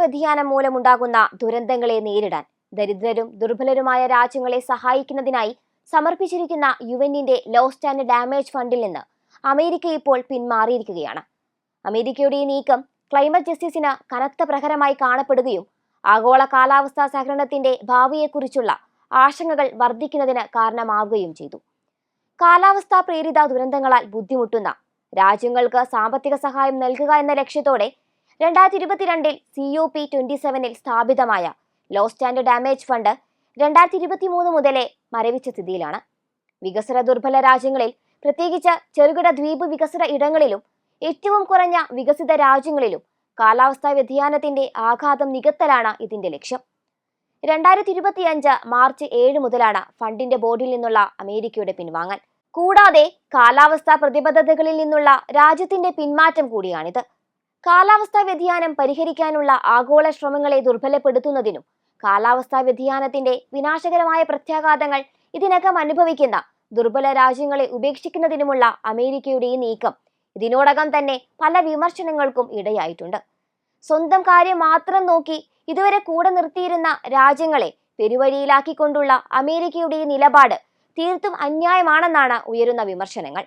വ്യതിയാനം മൂലമുണ്ടാകുന്ന ദുരന്തങ്ങളെ നേരിടാൻ ദരിദ്രരും ദുർബലരുമായ രാജ്യങ്ങളെ സഹായിക്കുന്നതിനായി സമർപ്പിച്ചിരിക്കുന്ന യുവനിന്റെ ലോസ്റ്റ് ആൻഡ് ഡാമേജ് ഫണ്ടിൽ നിന്ന് അമേരിക്ക ഇപ്പോൾ പിന്മാറിയിരിക്കുകയാണ്. അമേരിക്കയുടെ ഈ നീക്കം ക്ലൈമറ്റ് ജസ്റ്റിസിന് കനത്ത പ്രഹരമായി കാണപ്പെടുകയും ആഗോള കാലാവസ്ഥാ സഹകരണത്തിന്റെ ഭാവിയെക്കുറിച്ചുള്ള ആശങ്കകൾ വർദ്ധിക്കുന്നതിന് കാരണമാവുകയും ചെയ്തു. കാലാവസ്ഥാ പ്രേരിത ദുരന്തങ്ങളാൽ ബുദ്ധിമുട്ടുന്ന രാജ്യങ്ങൾക്ക് സാമ്പത്തിക സഹായം നൽകുക എന്ന ലക്ഷ്യത്തോടെ രണ്ടായിരത്തി ഇരുപത്തിരണ്ടിൽ സി യു പി ട്വന്റി സെവനിൽ സ്ഥാപിതമായ ലോ ആൻഡ് ഡാമേജ് ഫണ്ട് രണ്ടായിരത്തി ഇരുപത്തി മൂന്ന് മുതലേ മരവിച്ച സ്ഥിതിയിലാണ്. വികസന ദുർബല രാജ്യങ്ങളിൽ പ്രത്യേകിച്ച് ചെറുകിട ദ്വീപ് വികസന ഇടങ്ങളിലും ഏറ്റവും കുറഞ്ഞ വികസിത രാജ്യങ്ങളിലും കാലാവസ്ഥാ വ്യതിയാനത്തിന്റെ ആഘാതം നികത്തലാണ് ഇതിന്റെ ലക്ഷ്യം. രണ്ടായിരത്തി ഇരുപത്തിയഞ്ച് മാർച്ച് ഏഴ് മുതലാണ് ഫണ്ടിന്റെ ബോർഡിൽ നിന്നുള്ള അമേരിക്കയുടെ പിൻവാങ്ങൽ. കൂടാതെ കാലാവസ്ഥാ പ്രതിബദ്ധതകളിൽ നിന്നുള്ള രാജ്യത്തിന്റെ പിന്മാറ്റം കൂടിയാണിത്. കാലാവസ്ഥാ വ്യതിയാനം പരിഹരിക്കാനുള്ള ആഗോള ശ്രമങ്ങളെ ദുർബലപ്പെടുത്തുന്നതിനും കാലാവസ്ഥാ വ്യതിയാനത്തിന്റെ വിനാശകരമായ പ്രത്യാഘാതങ്ങൾ ഇതിനകം അനുഭവിക്കുന്ന ദുർബല രാജ്യങ്ങളെ ഉപേക്ഷിക്കുന്നതിനുമുള്ള അമേരിക്കയുടെ ഈ നീക്കം ഇതിനോടകം തന്നെ പല വിമർശനങ്ങൾക്കും ഇടയായിട്ടുണ്ട്. സ്വന്തം കാര്യം മാത്രം നോക്കി ഇതുവരെ കൂടെ നിർത്തിയിരുന്ന രാജ്യങ്ങളെ പെരുവഴിയിലാക്കിക്കൊണ്ടുള്ള അമേരിക്കയുടെ ഈ നിലപാട് തീർത്തും അന്യായമാണെന്നാണ് ഉയരുന്ന വിമർശനങ്ങൾ.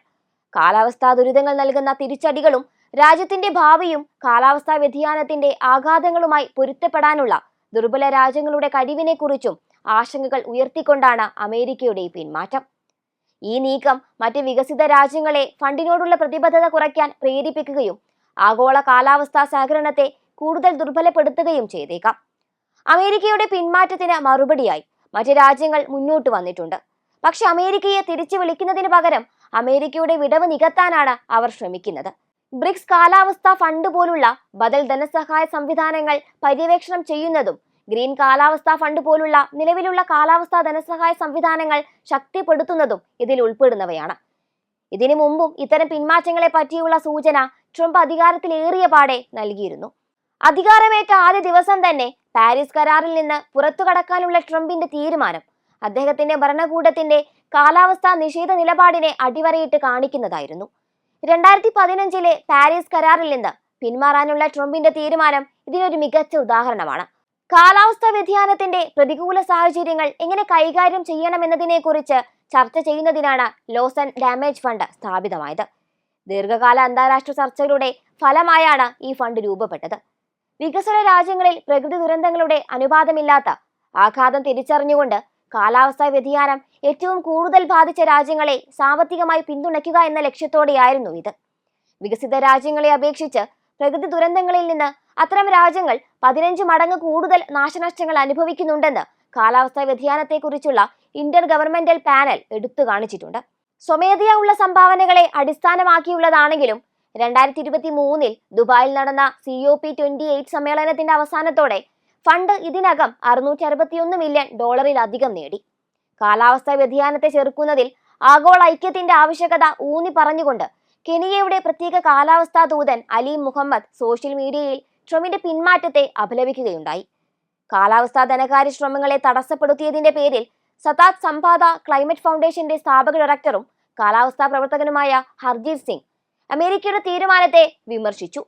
കാലാവസ്ഥാ ദുരിതങ്ങൾ നൽകുന്ന തിരിച്ചടികളും രാജ്യത്തിന്റെ ഭാവിയും കാലാവസ്ഥാ വ്യതിയാനത്തിന്റെ ആഘാതങ്ങളുമായി പൊരുത്തപ്പെടാനുള്ള ദുർബല രാജ്യങ്ങളുടെ കഴിവിനെക്കുറിച്ചും ആശങ്കകൾ ഉയർത്തിക്കൊണ്ടാണ് അമേരിക്കയുടെ പിന്മാറ്റം. ഈ നീക്കം മറ്റ് വികസിത രാജ്യങ്ങളെ ഫണ്ടിനോടുള്ള പ്രതിബദ്ധത കുറയ്ക്കാൻ പ്രേരിപ്പിക്കുകയും ആഗോള കാലാവസ്ഥാ സഹകരണത്തെ കൂടുതൽ ദുർബലപ്പെടുത്തുകയും ചെയ്തേക്കാം. അമേരിക്കയുടെ പിന്മാറ്റത്തിന് മറുപടിയായി മറ്റ് രാജ്യങ്ങൾ മുന്നോട്ട് വന്നിട്ടുണ്ട്. പക്ഷെ അമേരിക്കയെ തിരിച്ചു വിളിക്കുന്നതിന് പകരം അമേരിക്കയുടെ വിടവ് നികത്താനാണ് അവർ ശ്രമിക്കുന്നത്. ബ്രിക്സ് കാലാവസ്ഥാ ഫണ്ട് പോലുള്ള ബദൽ ധനസഹായ സംവിധാനങ്ങൾ പര്യവേക്ഷണം ചെയ്യുന്നതും ഗ്രീൻ കാലാവസ്ഥാ ഫണ്ട് പോലുള്ള നിലവിലുള്ള കാലാവസ്ഥാ ധനസഹായ സംവിധാനങ്ങൾ ശക്തിപ്പെടുത്തുന്നതും ഇതിൽ ഉൾപ്പെടുന്നവയാണ്. ഇതിനു മുമ്പും ഇത്തരം പിന്മാറ്റങ്ങളെ പറ്റിയുള്ള സൂചന ട്രംപ് അധികാരത്തിലേറിയ പാടെ നൽകിയിരുന്നു. അധികാരമേറ്റ ആദ്യ ദിവസം തന്നെ പാരീസ് കരാറിൽ നിന്ന് പുറത്തു കടക്കാനുള്ള ട്രംപിന്റെ തീരുമാനം അദ്ദേഹത്തിന്റെ ഭരണകൂടത്തിന്റെ കാലാവസ്ഥാ നിഷേധ നിലപാടിനെ അടിവരയിട്ട് കാണിക്കുന്നതായിരുന്നു. രണ്ടായിരത്തി പതിനഞ്ചിലെ പാരീസ് കരാറിൽ നിന്ന് പിന്മാറാനുള്ള ട്രംപിന്റെ തീരുമാനം ഇതിനൊരു മികച്ച ഉദാഹരണമാണ്. കാലാവസ്ഥാ വ്യതിയാനത്തിന്റെ പ്രതികൂല സാഹചര്യങ്ങൾ എങ്ങനെ കൈകാര്യം ചെയ്യണമെന്നതിനെക്കുറിച്ച് ചർച്ച ചെയ്യുന്നതിനാണ് ലോസ് ആൻഡ് ഡാമേജ് ഫണ്ട് സ്ഥാപിതമായത്. ദീർഘകാല അന്താരാഷ്ട്ര ചർച്ചകളുടെ ഫലമായാണ് ഈ ഫണ്ട് രൂപപ്പെട്ടത്. വികസന രാജ്യങ്ങളിൽ പ്രകൃതി ദുരന്തങ്ങളുടെ അനുപാതമില്ലാത്ത ആഘാതം തിരിച്ചറിഞ്ഞുകൊണ്ട് കാലാവസ്ഥാ വ്യതിയാനം ഏറ്റവും കൂടുതൽ ബാധിച്ച രാജ്യങ്ങളെ സാമ്പത്തികമായി പിന്തുണയ്ക്കുക എന്ന ലക്ഷ്യത്തോടെയായിരുന്നു ഇത്. വികസിത രാജ്യങ്ങളെ അപേക്ഷിച്ച് പ്രകൃതി ദുരന്തങ്ങളിൽ നിന്ന് അത്തരം രാജ്യങ്ങൾ പതിനഞ്ച് മടങ്ങ് കൂടുതൽ നാശനഷ്ടങ്ങൾ അനുഭവിക്കുന്നുണ്ടെന്ന് കാലാവസ്ഥാ വ്യതിയാനത്തെക്കുറിച്ചുള്ള ഇന്റർ ഗവൺമെന്റൽ പാനൽ എടുത്തു കാണിച്ചിട്ടുണ്ട്. സ്വമേധയാ ഉള്ള സംഭാവനകളെ അടിസ്ഥാനമാക്കിയുള്ളതാണെങ്കിലും രണ്ടായിരത്തി ഇരുപത്തി മൂന്നിൽ ദുബായിൽ നടന്ന C O P twenty eight സമ്മേളനത്തിന്റെ അവസാനത്തോടെ ഫണ്ട് ഇതിനകം അറുന്നൂറ്റി അറുപത്തിയൊന്ന് മില്യൺ ഡോളറിലധികം നേടി. കാലാവസ്ഥാ വ്യതിയാനത്തെ ചെറുക്കുന്നതിൽ ആഗോള ഐക്യത്തിന്റെ ആവശ്യകത ഊന്നി പറഞ്ഞുകൊണ്ട് കെനിയയുടെ പ്രത്യേക കാലാവസ്ഥാ ദൂതൻ അലി മുഹമ്മദ് സോഷ്യൽ മീഡിയയിൽ ട്രംപിന്റെ പിന്മാറ്റത്തെ അപലപിക്കുകയുണ്ടായി. കാലാവസ്ഥാ ധനകാര്യ ശ്രമങ്ങളെ തടസ്സപ്പെടുത്തിയതിന്റെ പേരിൽ സതാത് സമ്പാദ ക്ലൈമറ്റ് ഫൗണ്ടേഷന്റെ സ്ഥാപക ഡയറക്ടറും കാലാവസ്ഥാ പ്രവർത്തകനുമായ ഹർജീത് സിംഗ് അമേരിക്കയുടെ തീരുമാനത്തെ വിമർശിച്ചു.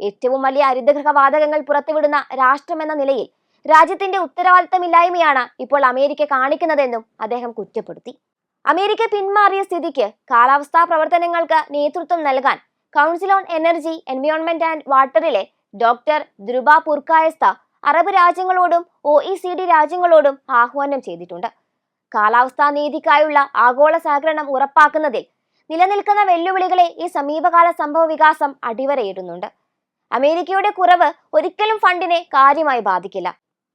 ഏറ്റവും വലിയ ഹരിതഗൃഹ വാതകങ്ങൾ പുറത്തുവിടുന്ന രാഷ്ട്രമെന്ന നിലയിൽ രാജ്യത്തിന്റെ ഉത്തരവാദിത്തമില്ലായ്മയാണ് ഇപ്പോൾ അമേരിക്ക കാണിക്കുന്നതെന്നും അദ്ദേഹം കുറ്റപ്പെടുത്തി. അമേരിക്ക പിന്മാറിയ സ്ഥിതിക്ക് കാലാവസ്ഥാ പ്രവർത്തനങ്ങൾക്ക് നേതൃത്വം നൽകാൻ council on energy environment and വാട്ടറിലെ doctor Dhruba Purkayastha Arab രാജ്യങ്ങളോടും ഒ ഇ സി ഡി രാജ്യങ്ങളോടും ആഹ്വാനം ചെയ്തിട്ടുണ്ട്. കാലാവസ്ഥാ നീതിക്കായുള്ള ആഗോള സഹകരണം ഉറപ്പാക്കുന്നതിൽ നിലനിൽക്കുന്ന വെല്ലുവിളികളെ ഈ സമീപകാല സംഭവ വികാസം അടിവരയിടുന്നുണ്ട്. അമേരിക്കയുടെ കുറവ് ഒരിക്കലും ഫണ്ടിനെ കാര്യമായി ബാധിക്കില്ല.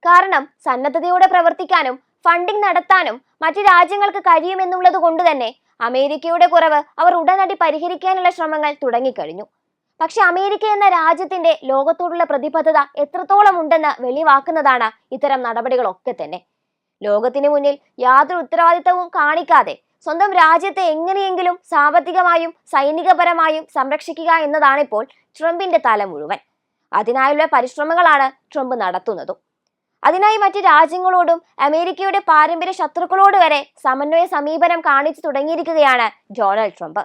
കാരണം സന്നദ്ധതയോടെ പ്രവർത്തിക്കാനും ഫണ്ടിംഗ് നടത്താനും മറ്റു രാജ്യങ്ങൾക്ക് കഴിയുമെന്നുള്ളത് കൊണ്ട് തന്നെ അമേരിക്കയുടെ കുറവ് അവർ ഉടനടി പരിഹരിക്കാനുള്ള ശ്രമങ്ങൾ തുടങ്ങിക്കഴിഞ്ഞു. പക്ഷെ അമേരിക്ക എന്ന രാജ്യത്തിന്റെ ലോകത്തോടുള്ള പ്രതിബദ്ധത എത്രത്തോളം ഉണ്ടെന്ന് വെളിവാക്കുന്നതാണ് ഇത്തരം നടപടികളൊക്കെ തന്നെ. ലോകത്തിന് മുന്നിൽ യാതൊരു ഉത്തരവാദിത്തവും കാണിക്കാതെ സ്വന്തം രാജ്യത്തെ എങ്ങനെയെങ്കിലും സാമ്പത്തികമായും സൈനികപരമായും സംരക്ഷിക്കുക എന്നതാണിപ്പോൾ ട്രംപിന്റെ തല മുഴുവൻ അതിനായുള്ള പരിശ്രമങ്ങളാണ് ട്രംപ് നടത്തുന്നതും. അതിനായി മറ്റ് രാജ്യങ്ങളോടും അമേരിക്കയുടെ പാരമ്പര്യ ശത്രുക്കളോട് വരെ സമന്വയ സമീപനം കാണിച്ചു തുടങ്ങിയിരിക്കുകയാണ് ഡൊണാൾഡ് ട്രംപ്.